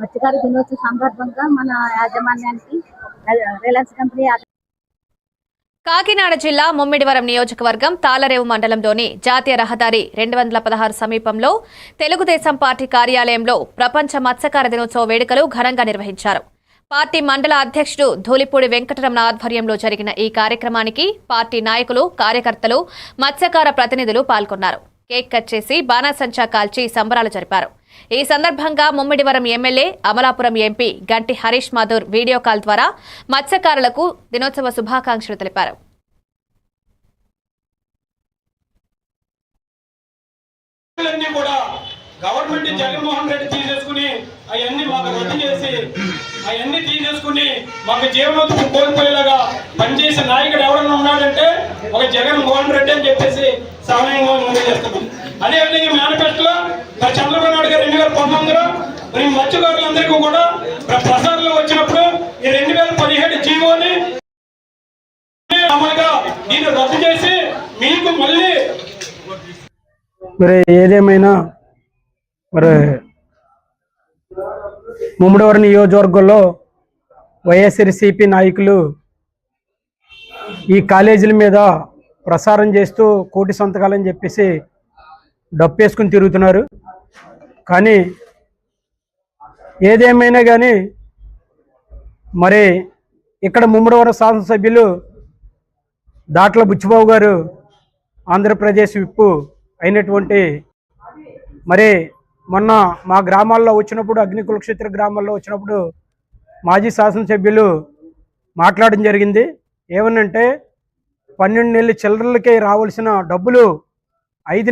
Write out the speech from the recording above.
మత్స్యకార దినోత్సవ సందర్భంగా మన యాజమాన్యానికి రిలయన్స్ కంపెనీ కాకినాడ జిల్లా ముమ్మిడివరం నియోజకవర్గం తాలరేవు మండలంలోని జాతీయ రహదారి రెండు వందల పదహారు సమీపంలో తెలుగుదేశం పార్టీ కార్యాలయంలో ప్రపంచ మత్స్యకార దినోత్సవ వేడుకలు ఘనంగా నిర్వహించారు. పార్టీ మండల అధ్యక్షుడు ధూలిపూడి వెంకటరమణ ఆధ్వర్యంలో జరిగిన ఈ కార్యక్రమానికి పార్టీ నాయకులు కార్యకర్తలు మత్స్యకార ప్రతినిధులు పాల్గొన్నారు. కేక్ కట్ చేసి బాణాసంచా కాల్చి సంబరాలు జరిపారు. ఈ సందర్భంగా ముమ్మిడివరం ఎమ్మెల్యే అమలాపురం ఎంపీ గంటి హరీష్ మాధూర్ వీడియో కాల్ ద్వారా మత్స్యకారులకు దినోత్సవ శుభాకాంక్షలు తెలిపారు. గవర్నమెంట్ జగన్మోహన్ రెడ్డి తీసేసుకుని అవన్నీ మాకు రద్దు చేసి అవన్నీ తీసేసుకుని మాకు జీవనోత్సవం కోల్పోయేలాగా పనిచేసే నాయకుడు ఎవరన్నా ఉన్నాడంటే ఒక జగన్మోహన్ రెడ్డి అని చెప్పేసి సహాయంగా మనం చేస్తున్నాం అదేవిధంగా మేనిఫెస్టోలో మరి చంద్రబాబు నాయుడు గారు రెండు వేల పంతొమ్మిదిలో మరి మత్స్యకారులందరికీ కూడా ప్ర- ప్రసారంలో వచ్చినప్పుడు ఈ రెండు వేల పదిహేడు జీవోని అమలుగా దీన్ని రద్దు చేసి మీకు మళ్ళీ మరి ఏదేమైనా మరి ముమ్మడివరం నియోజకవర్గంలో వైఎస్ఆర్సిపి నాయకులు ఈ కాలేజీల మీద ప్రసారం చేస్తూ కోటి సంతకాలని చెప్పేసి డప్పేసుకుని తిరుగుతున్నారు. కానీ ఏదేమైనా కానీ మరి ఇక్కడ ముమ్మడివరం శాసనసభ్యులు దాట్ల బుచ్చిబాబు గారు ఆంధ్రప్రదేశ్ విప్పు అయినటువంటి మరి మొన్న మా గ్రామాల్లో వచ్చినప్పుడు అగ్ని కులక్షేత్ర గ్రామాల్లో వచ్చినప్పుడు మాజీ శాసనసభ్యులు మాట్లాడడం జరిగింది. ఏమనంటే పన్నెండు నెలల చిల్లరలకే రావాల్సిన డబ్బులు ఐదు